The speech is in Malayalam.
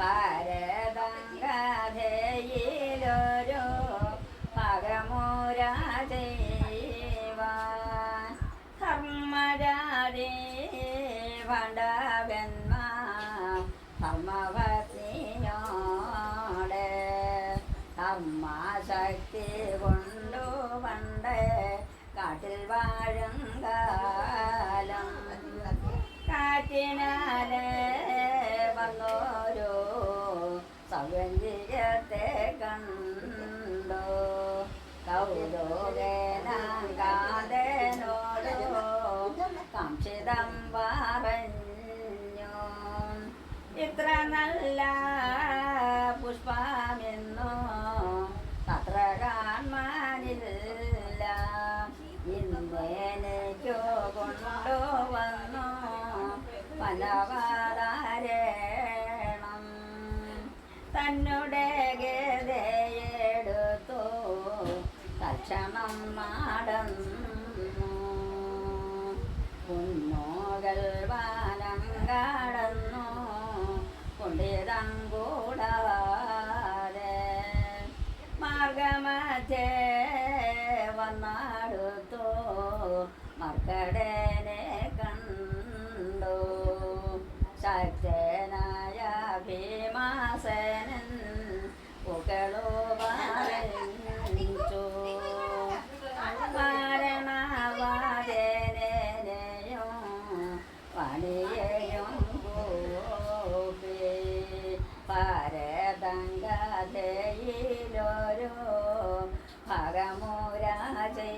പരതങ്കധയിലൊരു പകമുരാജീവാൻ. ധർമ്മരാജേ ഭണ്ഡവന്മാ ധർമ്മവത്തിനോട് ധർമ്മശക്തി കൊണ്ടു പണ്ട് കാട്ടിൽ വാഴുങ്കാലം കാറ്റിനാലേ വന്നോ കൗതുകനാകാതനോടോ കാംക്ഷിതം പറഞ്ഞു ഇത്ര നല്ല പുഷ്പമെന്നോ അത്ര കാണാനില്ല ഇന്നേനയ്ക്കോ കൊണ്ടുവന്നു പലവാതാരേണം തന്നുടെ നടന്നു കുന്നോകൾ വാനം കടന്നു കൊണ്ടിതം കൂടാതെ മാർഗമധ്യേ വന്നാടുത്തു മർക്കടനെ കണ്ടു ശക്തി കഥയിലോരോ ഭഗമുരാജേ